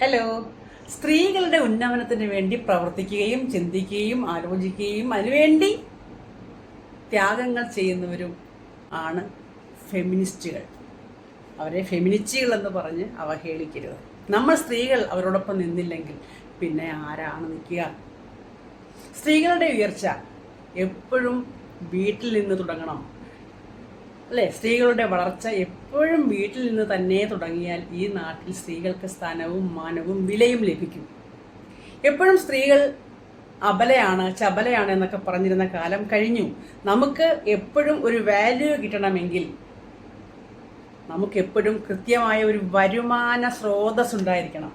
Hello സ്ത്രീകളുടെ ഉന്നമനത്തിന് വേണ്ടി പ്രവർത്തിക്കുകയും ചിന്തിക്കുകയും ആലോചിക്കുകയും അതിനുവേണ്ടി ത്യാഗങ്ങൾ ചെയ്യുന്നവരും ആണ് ഫെമിനിസ്റ്റുകൾ അവരെ ഫെമിനിസ്റ്റുകൾ എന്ന് പറഞ്ഞ് അവഹേളിക്കരുത്. നമ്മൾ സ്ത്രീകൾ അവരോടൊപ്പം നിന്നില്ലെങ്കിൽ പിന്നെ ആരാണ് നിൽക്കുക? സ്ത്രീകളുടെ ഉയർച്ച എപ്പോഴും വീട്ടിൽ നിന്ന് തുടങ്ങണം. അല്ലേ? സ്ത്രീകളുടെ വളർച്ച എപ്പോഴും വീട്ടിൽ നിന്ന് തന്നെ തുടങ്ങിയാൽ ഈ നാട്ടിൽ സ്ത്രീകൾക്ക് സ്ഥാനവും മാനവും വിലയും ലഭിക്കും. എപ്പോഴും സ്ത്രീകൾ അബലയാണ് ചബലയാണ് എന്നൊക്കെ പറഞ്ഞിരുന്ന കാലം കഴിഞ്ഞു. നമുക്ക് എപ്പോഴും ഒരു വാല്യൂ കിട്ടണമെങ്കിൽ നമുക്ക് എപ്പോഴും കൃത്യമായ ഒരു വരുമാന സ്രോതസ് ഉണ്ടായിരിക്കണം.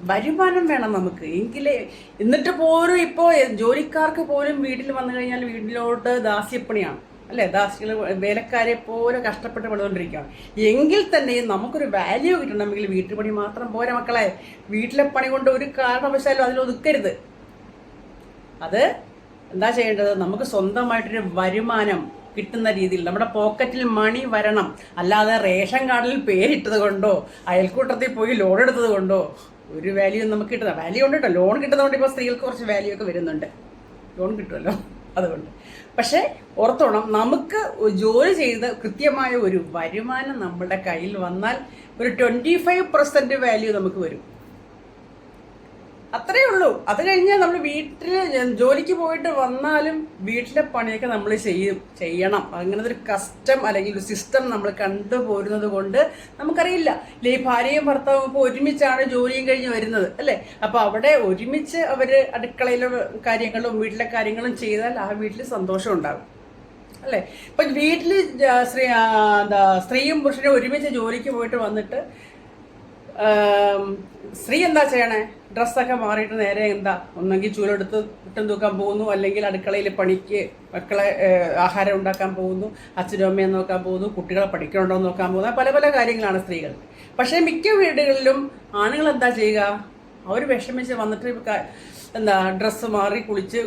വരുമാനം വേണം നമുക്ക്. എങ്കിലേ എന്നിട്ട് പോലും ഇപ്പോൾ ജോലിക്കാർക്ക് പോലും വീട്ടിൽ വന്നു കഴിഞ്ഞാൽ വീട്ടിലോട്ട് ദാസ്യപ്പണിയാണ്. അല്ലേ ദാസികൾ വേലക്കാരെ പോലെ കഷ്ടപ്പെട്ട് പണിതുകൊണ്ടിരിക്കുകയാണ് എങ്കിൽ തന്നെയും നമുക്കൊരു വാല്യൂ കിട്ടണമെങ്കിൽ വീട്ടുപണി മാത്രം പോരാ മക്കളെ. വീട്ടിലെ പണി കൊണ്ട് ഒരു കാരണവശാലും അതിൽ ഒതുക്കരുത്. അത് എന്താ ചെയ്യേണ്ടത്? നമുക്ക് സ്വന്തമായിട്ടൊരു വരുമാനം കിട്ടുന്ന രീതിയിൽ നമ്മുടെ പോക്കറ്റിൽ മണി വരണം. അല്ലാതെ റേഷൻ കാർഡിൽ പേരിട്ടത് കൊണ്ടോ അയൽക്കൂട്ടത്തിൽ പോയി ലോൺ എടുത്തത് കൊണ്ടോ ഒരു വാല്യൂ നമുക്ക് കിട്ടുന്ന വാല്യൂ ഉണ്ട് കേട്ടോ ലോൺ കിട്ടുന്നതുകൊണ്ട് ഇപ്പോൾ സ്ത്രീകൾക്ക് കുറച്ച് വാല്യൂ ഒക്കെ വരുന്നുണ്ട്. ലോൺ കിട്ടുമല്ലോ. അതുകൊണ്ട്. പക്ഷേ ഓർത്തോണം നമുക്ക് ജോലി ചെയ്ത് കൃത്യമായ ഒരു വരുമാനം നമ്മുടെ കയ്യിൽ വന്നാൽ ഒരു ട്വന്റി ഫൈവ് പെർസെന്റ് വാല്യൂ നമുക്ക് വരും. അത്രേ ഉള്ളൂ. അത് കഴിഞ്ഞാൽ നമ്മൾ വീട്ടിൽ ജോലിക്ക് പോയിട്ട് വന്നാലും വീട്ടിലെ പണിയൊക്കെ നമ്മൾ ചെയ്യും. ചെയ്യണം. അങ്ങനത്തെ ഒരു കസ്റ്റം അല്ലെങ്കിൽ ഒരു സിസ്റ്റം നമ്മൾ കണ്ടുപോരുന്നത് കൊണ്ട് നമുക്കറിയില്ല. ഈ ഭാര്യയും ഭർത്താവും ഇപ്പോൾ ഒരുമിച്ചാണ് ജോലിയും കഴിഞ്ഞ് വരുന്നത് അല്ലേ? അപ്പോൾ അവിടെ ഒരുമിച്ച് അവർ അടുക്കളയിലെ കാര്യങ്ങളും വീട്ടിലെ കാര്യങ്ങളും ചെയ്താൽ ആ വീട്ടിൽ സന്തോഷം ഉണ്ടാകും അല്ലേ? ഇപ്പം വീട്ടിൽ സ്ത്രീ എന്താ സ്ത്രീയും പുരുഷനും ഒരുമിച്ച് ജോലിക്ക് പോയിട്ട് വന്നിട്ട് സ്ത്രീ എന്താ ചെയ്യണേ? ഡ്രസ്സൊക്കെ മാറിയിട്ട് നേരെ എന്താ? ഒന്നെങ്കിൽ ചൂലെടുത്ത് ഇട്ടും തൂക്കാൻ പോകുന്നു അല്ലെങ്കിൽ അടുക്കളയിൽ പണിക്ക് മക്കളെ ആഹാരം ഉണ്ടാക്കാൻ പോകുന്നു അച്ഛനും അമ്മയെ നോക്കാൻ പോകുന്നു കുട്ടികളെ പഠിക്കണുണ്ടോ എന്ന് നോക്കാൻ പോകുന്നു പല പല കാര്യങ്ങളാണ് സ്ത്രീകൾ. പക്ഷേ മിക്ക വീടുകളിലും ആണുങ്ങൾ എന്താ ചെയ്യുക? അവർ വിഷമിച്ച് വന്നിട്ട് എന്താ ഡ്രസ്സ് മാറി കുളിച്ച്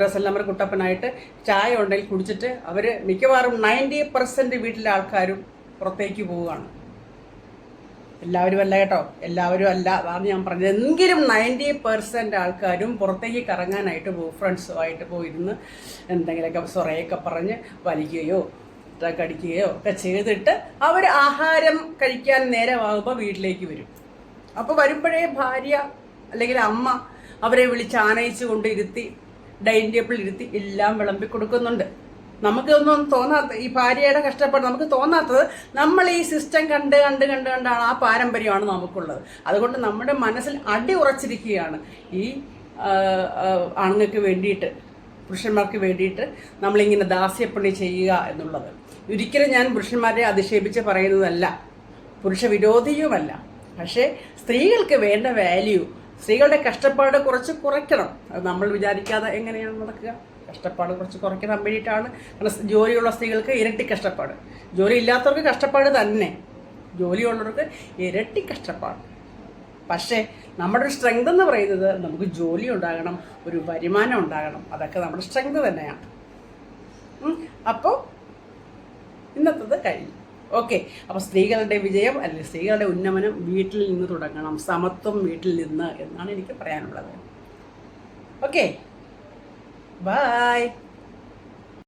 ഡ്രസ്സെല്ലാം മാറി കുട്ടപ്പനായിട്ട് ചായ ഉണ്ടെങ്കിൽ കുടിച്ചിട്ട് അവർ മിക്കവാറും നയന്റി പെർസെന്റ് വീട്ടിലെ ആൾക്കാരും പുറത്തേക്ക് പോവുകയാണ്. എല്ലാവരും അല്ല കേട്ടോ. എല്ലാവരും അല്ല അതാണ് ഞാൻ പറഞ്ഞത്. എങ്കിലും നയന്റി പെർസെന്റ് ആൾക്കാരും പുറത്തേക്ക് കറങ്ങാനായിട്ട് പോകും ഫ്രണ്ട്സുമായിട്ട് പോയിരുന്ന് എന്തെങ്കിലുമൊക്കെ സൊറയൊക്കെ പറഞ്ഞ് വലിക്കുകയോ കടിക്കുകയോ ഒക്കെ ചെയ്തിട്ട് അവർ ആഹാരം കഴിക്കാൻ നേരമാകുമ്പോൾ വീട്ടിലേക്ക് വരും. അപ്പോൾ വരുമ്പോഴേ ഭാര്യ അല്ലെങ്കിൽ അമ്മ അവരെ വിളിച്ച് ആനയിച്ചു കൊണ്ട് ഇരുത്തി ഡൈനിങ് ടേബിളിൽ ഇരുത്തി എല്ലാം വിളമ്പി കൊടുക്കുന്നുണ്ട്. നമുക്കൊന്നും തോന്നാത്ത ഈ ഭാര്യയുടെ കഷ്ടപ്പാട് നമുക്ക് തോന്നാത്തത് നമ്മൾ ഈ സിസ്റ്റം കണ്ട് കണ്ട് കണ്ട് കണ്ടാണ് ആ പാരമ്പര്യമാണ് നമുക്കുള്ളത്. അതുകൊണ്ട് നമ്മുടെ മനസ്സിൽ അടി ഉറച്ചിരിക്കുകയാണ്. ഈ ആണുങ്ങൾക്ക് വേണ്ടിയിട്ട് പുരുഷന്മാർക്ക് വേണ്ടിയിട്ട് നമ്മളിങ്ങനെ ദാസ്യപ്പണി ചെയ്യുക എന്നുള്ളത്. ഒരിക്കലും ഞാൻ പുരുഷന്മാരെ അധിക്ഷേപിച്ച് പറയുന്നതല്ല. പുരുഷ വിരോധിയുമല്ല പക്ഷേ സ്ത്രീകൾക്ക് വേണ്ട വാല്യൂ സ്ത്രീകളുടെ കഷ്ടപ്പാട് കുറച്ച് കുറയ്ക്കണം. അത് നമ്മൾ വിചാരിക്കാതെ എങ്ങനെയാണ് നടക്കുക? കഷ്ടപ്പാട് കുറച്ച് കുറയ്ക്കാൻ വേണ്ടിയിട്ടാണ്. കാരണം ജോലിയുള്ള സ്ത്രീകൾക്ക് ഇരട്ടി കഷ്ടപ്പാട്. ജോലി ഇല്ലാത്തവർക്ക് കഷ്ടപ്പാട് തന്നെ. ജോലിയുള്ളവർക്ക് ഇരട്ടി കഷ്ടപ്പാട്. പക്ഷേ നമ്മുടെ ഒരു സ്ട്രെങ്ത് എന്ന് പറയുന്നത് നമുക്ക് ജോലി ഉണ്ടാകണം ഒരു വരുമാനം ഉണ്ടാകണം. അതൊക്കെ നമ്മുടെ സ്ട്രെങ്ത് തന്നെയാണ്. അപ്പോൾ ഇന്നത്തത് കഴിഞ്ഞു. ഓക്കെ. അപ്പോൾ സ്ത്രീകളുടെ വിജയം അല്ലെങ്കിൽ സ്ത്രീകളുടെ ഉന്നമനം വീട്ടിൽ നിന്ന് തുടങ്ങണം. സമത്വം വീട്ടിൽ നിന്ന് എന്നാണ് എനിക്ക് പറയാനുള്ളത്. ഓക്കെ. Bye.